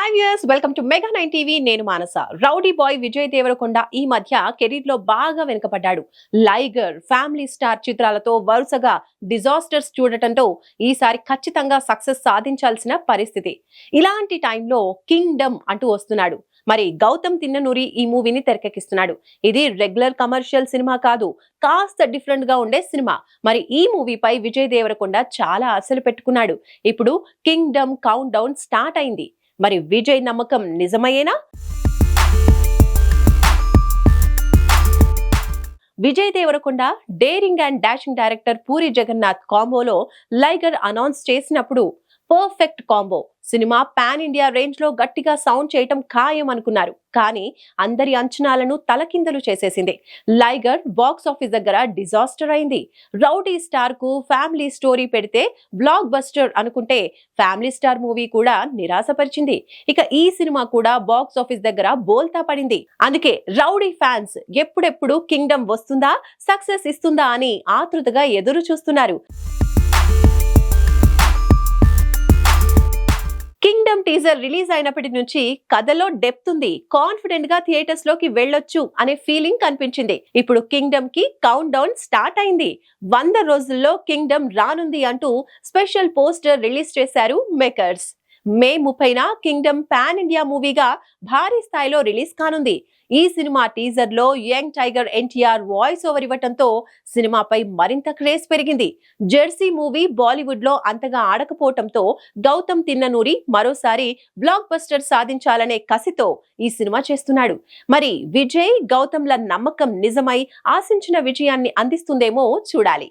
Hi viewers welcome to mega nine TV నేను Manasa. Rowdy boy Vijay Devarakonda ఈ మధ్య కెరీర్లో బాగా వెనుకపడ్డాడు లైగర్ ఫ్యామిలీ స్టార్ చిత్రాలతో వరుసగా డిజాస్టర్స్ చూడటంతో ఈసారి ఖచ్చితంగా సక్సెస్ సాధించాల్సిన పరిస్థితి. ఇలాంటి టైంలో కింగ్డమ్ అంటూ వస్తున్నాడు. మరి గౌతమ్ తిన్ననూరి ఈ మూవీని తెరకెక్కిస్తున్నాడు. ఇది రెగ్యులర్ కమర్షియల్ సినిమా కాదు కాస్త డిఫరెంట్గా ఉండే సినిమా. మరి ఈ మూవీపై విజయ్ దేవరకొండ చాలా ఆశలు పెట్టుకున్నాడు. ఇప్పుడు కింగ్డమ్ కౌంట్ డౌన్ స్టార్ట్ అయింది. మరి విజయ్ నమ్మకం నిజమయ్యేనా Vijay Devarakonda daring and dashing director Puri Jagannadh కాంబోలో Liger announce చేసినప్పుడు perfect combo. Cinema pan India రేంజ్లో గట్టిగా సౌండ్ చేయటం ఖాయం అనుకున్నారు. కానీ అందరి అంచనాలను తలకిందలు చేసేసింది. లైగర్ బాక్స్ ఆఫీస్ దగ్గర డిజాస్టర్ అయింది. రౌడీ స్టార్కు ఫ్యామిలీ స్టోరీ పెడితే బ్లాక్ బస్టర్ అనుకుంటే ఫ్యామిలీ స్టార్ మూవీ కూడా నిరాశపరిచింది. ఇక ఈ సినిమా కూడా బాక్స్ ఆఫీస్ దగ్గర బోల్తా పడింది. అందుకే రౌడీ ఫ్యాన్స్ ఎప్పుడెప్పుడు కింగ్డమ్ వస్తుందా సక్సెస్ ఇస్తుందా అని ఆతృతగా ఎదురు చూస్తున్నారు కింగ్డమ్ టీజర్ రిలీజ్ అయినప్పటి నుంచి కథలో డెప్త్ ఉంది. కాన్ఫిడెంట్గా థియేటర్స్లోకి వెళ్ళొచ్చు అనే ఫీలింగ్ కనిపించింది. ఇప్పుడు కింగ్డమ్కి కౌంట్ డౌన్ స్టార్ట్ అయింది. వంద రోజుల్లో కింగ్డమ్ రానుంది అంటూ స్పెషల్ పోస్టర్ రిలీజ్ చేశారు మేకర్స్ మే ముప్పైన కింగ్డమ్ పాన్ ఇండియా మూవీగా భారీ స్థాయిలో రిలీజ్ కానుంది. ఈ సినిమా టీజర్లో young tiger NTR voice over ఇవ్వటంతో సినిమాపై మరింత క్రేజ్ పెరిగింది. జెర్సీ మూవీ బాలీవుడ్లో అంతగా ఆడకపోవటంతో గౌతమ్ తిన్ననూరి మరోసారి బ్లాక్ బస్టర్ సాధించాలనే కసితో ఈ సినిమా చేస్తున్నాడు. మరి విజయ్ గౌతమ్ల నమ్మకం నిజమై ఆశించిన విజయాన్ని అందిస్తుందేమో చూడాలి.